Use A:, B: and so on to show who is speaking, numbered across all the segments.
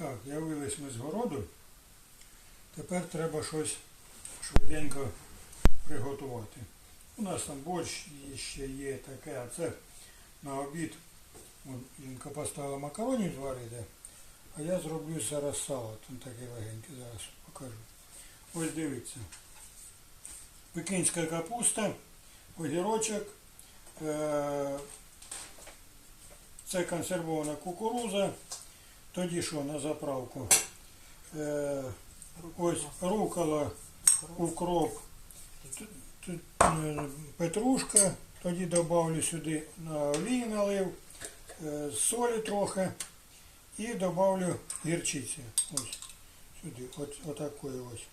A: Так, явились ми з городу. Тепер треба щось швиденько приготувати. У нас там борщ ще є таке, а це на обід. Жінка поставила макаронів зварити, а я зроблю зараз салат. Він такий легенький, зараз покажу. Ось дивіться. Пекінська капуста, огірочок. е, Це консервована кукуруза. Тоді що на заправку? Е, ось рукола, укроп, е, петрушка, тоді додавлю сюди на олії налив, е, солі трохи і додавлю гірчиці. Ось сюди, от, отакої ось.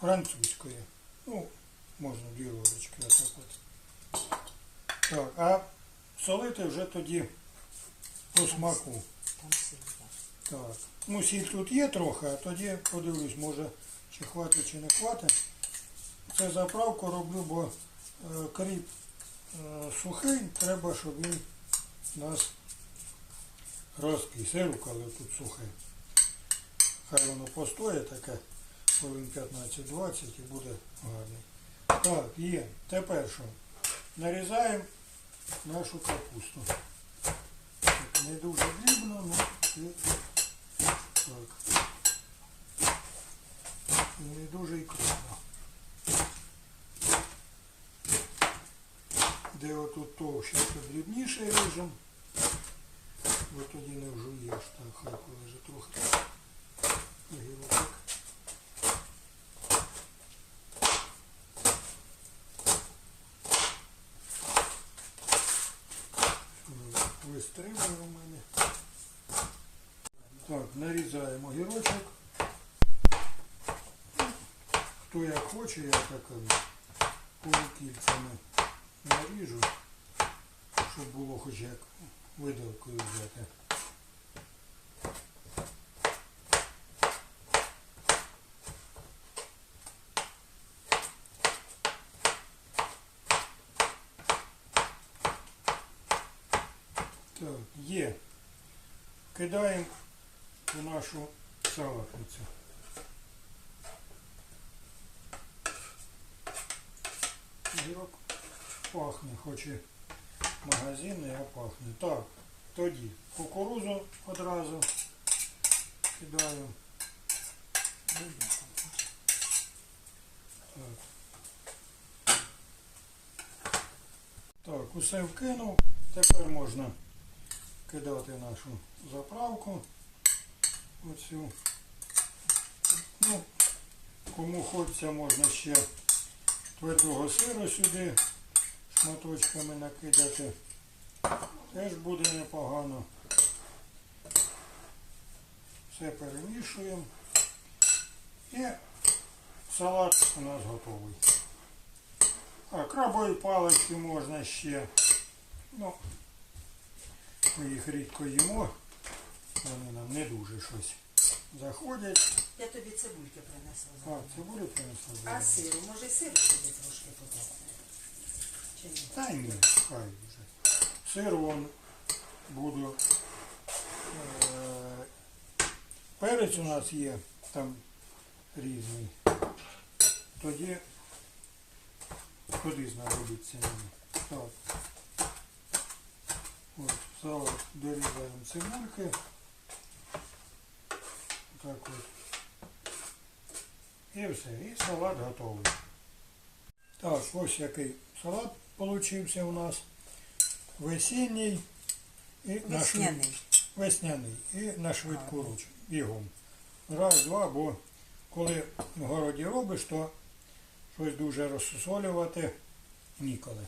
A: Французької. Ну, можна дві ложечки отак от. Так, а солити вже тоді по смаку.
B: Там сіль є.
A: Так. Ну, сіль тут є трохи, а тоді подивлюсь, може чи хватить, чи не хватить. Це заправку роблю, бо е, кріп е, сухий, треба, щоб він нас розкис. І рукали тут сухе. Хай воно постоє таке, хвилин 15-20 і буде гарний. Так, є. Тепер що? Нарізаємо нашу капусту. Не дуже дрібно, але і так. Не дуже і крупно. Де отут товще, то дрібніше ріжемо. Бо тоді не вжуєш, так хай полежить трохи. Огірок. Вистрибує у мене. Так, нарізаємо огірочок. Хто як хоче, я так полукільцями наріжу, щоб було хоч як видавкою взяти. Так, є. Кидаємо у нашу салатницю. Огірок пахне, хоч і магазинний, а пахне. Так, тоді кукурузу одразу кидаю. Так. Так, усе вкинув. Тепер можна кидати нашу заправку. Оцю. Ну, кому хочеться, можна ще твердого сиру сюди шматочками накидати. Теж буде непогано. Все перемішуємо. І салат у нас готовий. А крабові палички можна ще. Ну, ми їх рідко їмо. Вони нам не дуже щось заходять.
B: Я тобі цибульки принесла.
A: А, буде принесли?
B: А сиру, може сиру тобі трошки подати? Чи ні?
A: Та ні, хай вже. Сир вон буду. Е, перець у нас є там різний. Тоді куди знадобиться мені. Так. От, салат дорізаємо цибульки. Так от. І все. І салат готовий. Так, ось який салат получився у нас. Весінній і на
B: Весняний.
A: весняний. І на швидку руч. Бігом. Раз, два, бо коли в городі робиш, то щось дуже розсолювати ніколи.